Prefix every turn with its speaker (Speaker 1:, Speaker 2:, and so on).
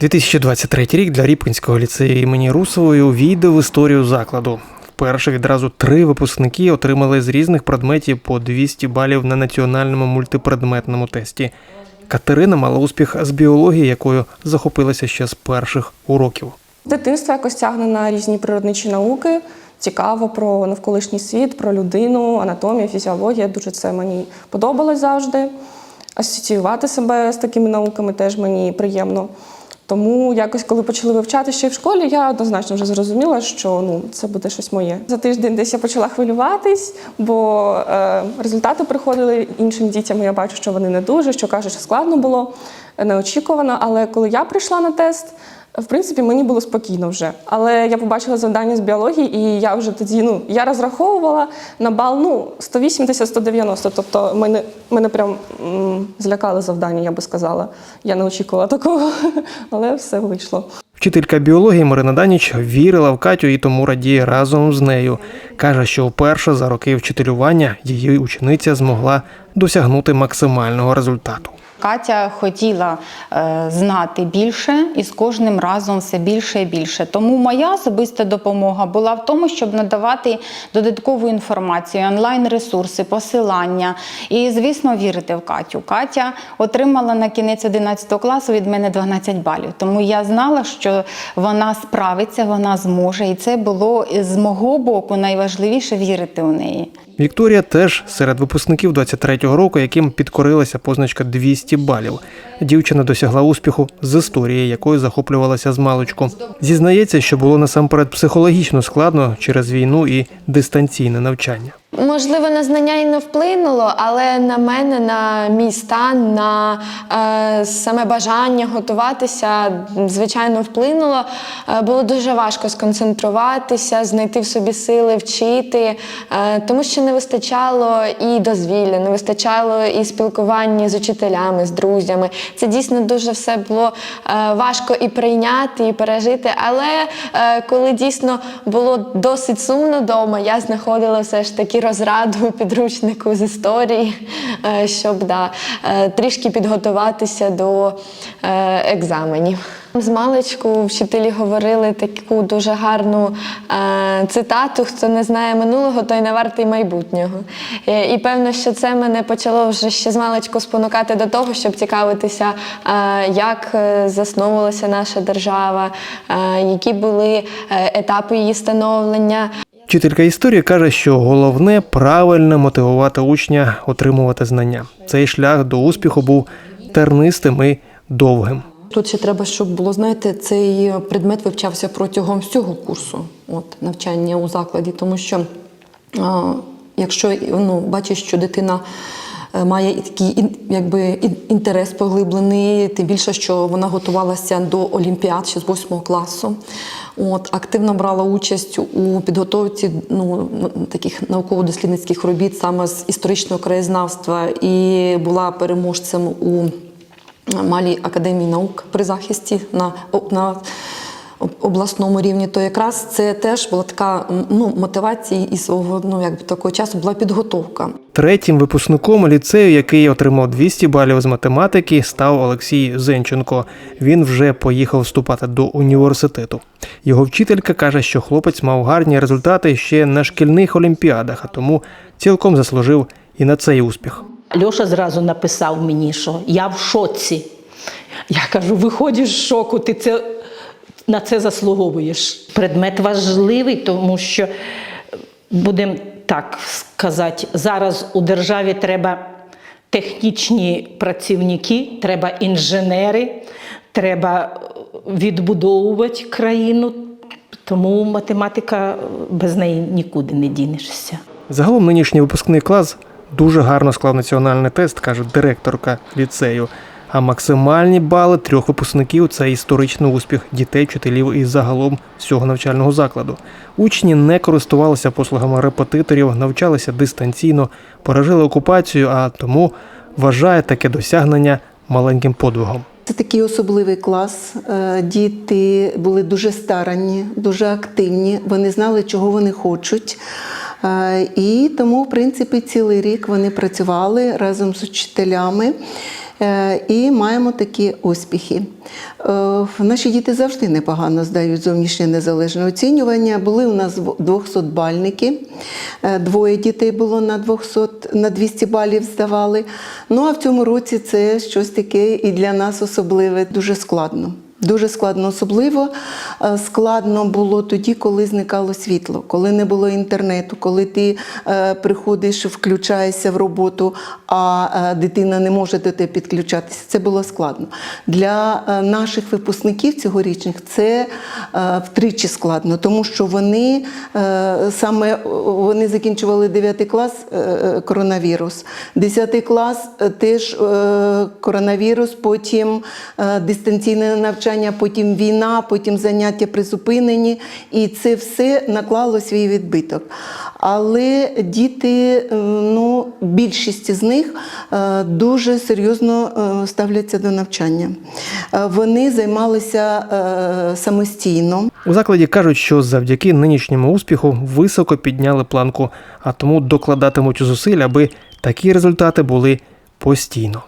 Speaker 1: 2023 рік для Ріпкінського ліцею імені Русової увійде в історію закладу. Вперше відразу три випускники отримали з різних предметів по 200 балів на національному мультипредметному тесті. Катерина мала успіх з біології, якою захопилася ще з перших уроків.
Speaker 2: Дитинство якось тягне на різні природничі науки. Цікаво про навколишній світ, про людину, анатомія, фізіологія. Дуже це мені подобалось завжди. Асоціювати себе з такими науками теж мені приємно. Тому якось, коли почали вивчати ще й в школі, я однозначно вже зрозуміла, що ну це буде щось моє. За тиждень десь я почала хвилюватись, бо е, результати приходили іншим дітям. Я бачу, що вони не дуже, що кажуть, що складно було, неочікувано. Але коли я прийшла на тест, в принципі, мені було спокійно вже. Але я побачила завдання з біології, і я вже тоді ну я розраховувала на бал ну 180-190. Тобто мене, мене прям м, злякали завдання, я би сказала. Я не очікувала такого, але все вийшло.
Speaker 1: Вчителька біології Марина Даніч вірила в Катю і тому радіє разом з нею. Каже, що вперше за роки вчителювання її учениця змогла досягнути максимального результату.
Speaker 3: Катя хотіла е, знати більше і з кожним разом все більше і більше. Тому моя особиста допомога була в тому, щоб надавати додаткову інформацію, онлайн-ресурси, посилання і, звісно, вірити в Катю. Катя отримала на кінець 11 класу від мене 12 балів. Тому я знала, що вона справиться, вона зможе, і це було з мого боку найважливіше вірити у неї.
Speaker 1: Вікторія теж серед випускників 23-го року, яким підкорилася позначка 200 балів. Дівчина досягла успіху з історії, якою захоплювалася з маличку. Зізнається, що було насамперед психологічно складно через війну і дистанційне навчання.
Speaker 4: Можливо, на знання і не вплинуло, але на мене, на мій стан, на е, саме бажання готуватися, звичайно, вплинуло. Е, було дуже важко сконцентруватися, знайти в собі сили, вчити, е, тому що не вистачало і дозвілля, не вистачало і спілкування з учителями, з друзями. Це дійсно дуже все було е, важко і прийняти, і пережити. Але е, коли дійсно було досить сумно вдома, я знаходила все ж таки розраду підручнику з історії, е, щоб да, е, трішки підготуватися до е, екзаменів. З маличку вчителі говорили таку дуже гарну цитату: хто не знає минулого, той не вартий майбутнього. І певно, що це мене почало вже ще з маличку спонукати до того, щоб цікавитися, як засновувалася наша держава, які були етапи її становлення.
Speaker 1: Вчителька історії каже, що головне правильно мотивувати учня отримувати знання. Цей шлях до успіху був тернистим і довгим.
Speaker 5: Тут ще треба, щоб було, знаєте, цей предмет вивчався протягом всього курсу от, навчання у закладі, тому що якщо ну, бачиш, що дитина має такий якби, інтерес поглиблений, тим більше, що вона готувалася до Олімпіад ще з 8 класу. От, активно брала участь у підготовці ну, таких науково-дослідницьких робіт саме з історичного краєзнавства і була переможцем у Малій академії наук при захисті на, на обласному рівні, то якраз це теж була така ну, мотивація і свого ну, якби такого часу була підготовка.
Speaker 1: Третім випускником ліцею, який отримав 200 балів з математики, став Олексій Зенченко. Він вже поїхав вступати до університету. Його вчителька каже, що хлопець мав гарні результати ще на шкільних олімпіадах, а тому цілком заслужив і на цей успіх.
Speaker 6: Льоша зразу написав мені, що я в шоці. Я кажу, виходиш з шоку, ти це, на це заслуговуєш. Предмет важливий, тому що, будемо так сказати, зараз у державі треба технічні працівники, треба інженери, треба відбудовувати країну. Тому математика без неї нікуди не дінешся.
Speaker 1: Загалом нинішній випускний клас дуже гарно склав національний тест, каже директорка ліцею. А максимальні бали трьох випускників це історичний успіх дітей, вчителів і загалом всього навчального закладу. Учні не користувалися послугами репетиторів, навчалися дистанційно, пережили окупацію, а тому вважає таке досягнення маленьким подвигом.
Speaker 7: Це такий особливий клас. Е, Діти були дуже старанні, дуже активні. Вони знали, чого вони хочуть. Е, І тому, в принципі, цілий рік вони працювали разом з учителями. Е, І маємо такі успіхи. Е, Наші діти завжди непогано здають зовнішнє незалежне оцінювання. Були у нас 200-бальники. Е, Двоє дітей було на 200, на 200 балів здавали. Ну а в цьому році це щось таке і для нас особливе, дуже складно. Дуже складно, особливо е, складно було тоді, коли зникало світло, коли не було інтернету, коли ти е, приходиш, включаєшся в роботу, а е, дитина не може до тебе підключатися. Це було складно. Для наших випускників цьогорічних це втричі складно, тому що вони саме вони закінчували 9 клас коронавірус, 10 клас теж коронавірус, потім дистанційне навчання, потім війна, потім заняття призупинені, і це все наклало свій відбиток. Але діти, е, ну, більшість з них е, дуже серйозно е, ставляться до навчання. Вони займалися самостійно.
Speaker 1: У закладі кажуть, що завдяки нинішньому успіху високо підняли планку, а тому докладатимуть зусиль, аби такі результати були постійно.